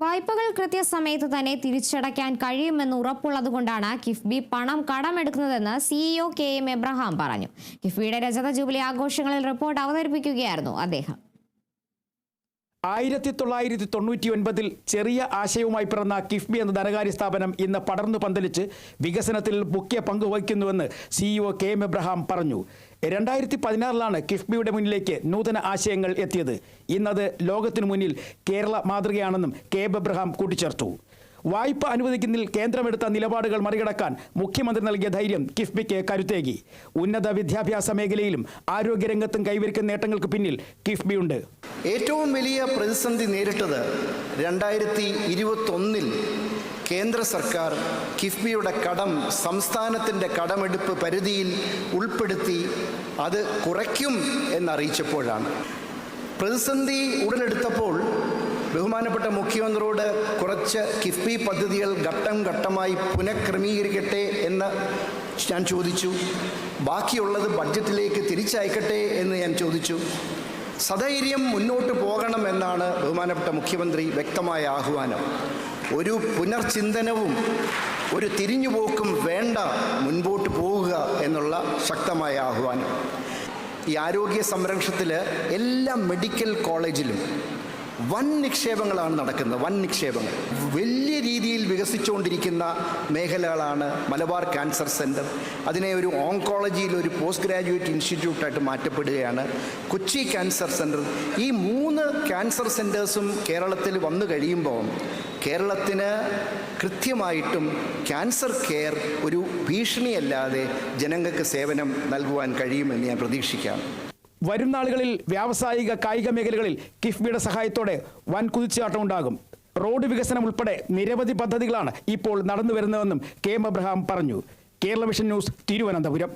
വായ്പകൾ കൃത്യസമയത്ത് തന്നെ തിരിച്ചടയ്ക്കാൻ കഴിയുമെന്ന് ഉറപ്പുള്ളതുകൊണ്ടാണ് കിഫ്ബി പണം കടമെടുക്കുന്നതെന്ന് സിഇഒ കെ എം എബ്രഹാം പറഞ്ഞു. കിഫ്ബിയുടെ രജത ജൂബിലി ആഘോഷങ്ങളിൽ റിപ്പോർട്ട് അവതരിപ്പിക്കുകയായിരുന്നു അദ്ദേഹം. ആയിരത്തി തൊള്ളായിരത്തി തൊണ്ണൂറ്റി ഒൻപതിൽ ചെറിയ ആശയവുമായി പിറന്ന കിഫ്ബി എന്ന ധനകാര്യ സ്ഥാപനം ഇന്ന് പടർന്നു പന്തലിച്ച് വികസനത്തിൽ മുഖ്യ പങ്ക് വഹിക്കുന്നുവെന്ന് സിഇഒ കെ എം എബ്രഹാം പറഞ്ഞു. രണ്ടായിരത്തി പതിനാറിലാണ് കിഫ്ബിയുടെ മുന്നിലേക്ക് നൂതന ആശയങ്ങൾ എത്തിയത്. ഇന്നത് ലോകത്തിനു മുന്നിൽ കേരള മാതൃകയാണെന്നും കെ എം എബ്രഹാം കൂട്ടിച്ചേർത്തു. വായ്പ അനുവദിക്കുന്നതിൽ കേന്ദ്രമെടുത്ത നിലപാടുകൾ മറികടക്കാൻ മുഖ്യമന്ത്രി നൽകിയ ധൈര്യം കിഫ്ബിക്ക് കരുത്തേകി. ഉന്നത വിദ്യാഭ്യാസ മേഖലയിലും ആരോഗ്യരംഗത്തും കൈവരിക്കുന്ന നേട്ടങ്ങൾക്ക് പിന്നിൽ കിഫ്ബിയുണ്ട്. ഏറ്റവും വലിയ പ്രതിസന്ധി നേരിട്ടത് രണ്ടായിരത്തി ഇരുപത്തൊന്നിൽ കേന്ദ്ര സർക്കാർ കിഫ്ബിയുടെ കടം സംസ്ഥാനത്തിന്റെ കടമെടുപ്പ് പരിധിയിൽ ഉൾപ്പെടുത്തി അത് കുറയ്ക്കും എന്നറിയിച്ചപ്പോഴാണ്. പ്രതിസന്ധി ഉടലെടുത്തപ്പോൾ ബഹുമാനപ്പെട്ട മുഖ്യമന്ത്രിയോട് കുറച്ച് കിഫ്ബി പദ്ധതികൾ ഘട്ടം ഘട്ടമായി പുനഃക്രമീകരിക്കട്ടെ എന്ന് ഞാൻ ചോദിച്ചു. ബാക്കിയുള്ളത് ബഡ്ജറ്റിലേക്ക് തിരിച്ചയക്കട്ടെ എന്ന് ഞാൻ ചോദിച്ചു. സധൈര്യം മുന്നോട്ട് പോകണമെന്നാണ് ബഹുമാനപ്പെട്ട മുഖ്യമന്ത്രി വ്യക്തമായ ആഹ്വാനം. ഒരു പുനർചിന്തനവും ഒരു തിരിഞ്ഞുപോക്കും വേണ്ട മുൻപോട്ട് പോവുക എന്നുള്ള ശക്തമായ ആഹ്വാനം. ഈ ആരോഗ്യ സംരക്ഷണത്തിൽ എല്ലാ മെഡിക്കൽ കോളേജിലും വൻ നിക്ഷേപങ്ങളാണ് നടക്കുന്നത്. വൻ നിക്ഷേപങ്ങൾ. വലിയ രീതിയിൽ വികസിച്ചുകൊണ്ടിരിക്കുന്ന മേഖലകളാണ് മലബാർ ക്യാൻസർ സെന്റർ അതിനെ ഒരു ഓങ്കോളജിയിൽ ഒരു പോസ്റ്റ് ഗ്രാജുവേറ്റ് ഇൻസ്റ്റിറ്റ്യൂട്ടായിട്ട് മാറ്റപ്പെടുകയാണ് കൊച്ചി ക്യാൻസർ സെന്റർ ഈ മൂന്ന് ക്യാൻസർ സെന്റേഴ്സും കേരളത്തിൽ വന്നു കഴിയുമ്പോൾ കേരളത്തിന് കൃത്യമായിട്ടും ക്യാൻസർ കെയർ ഒരു ഭീഷണിയല്ലാതെ ജനങ്ങൾക്ക് സേവനം നൽകുവാൻ കഴിയുമെന്ന് ഞാൻ പ്രതീക്ഷിക്കാം. വരും നാളുകളിൽ വ്യാവസായിക കായിക മേഖലകളിൽ കിഫ്ബിയുടെ സഹായത്തോടെ വൻ കുതിച്ചുചാട്ടം ഉണ്ടാകും റോഡ് വികസനം ഉൾപ്പെടെ നിരവധി പദ്ധതികളാണ് ഇപ്പോൾ നടന്നു വരുന്നതെന്നും കെ എം അബ്രഹാം പറഞ്ഞു. Kerala vision news Thiruvananthapuram.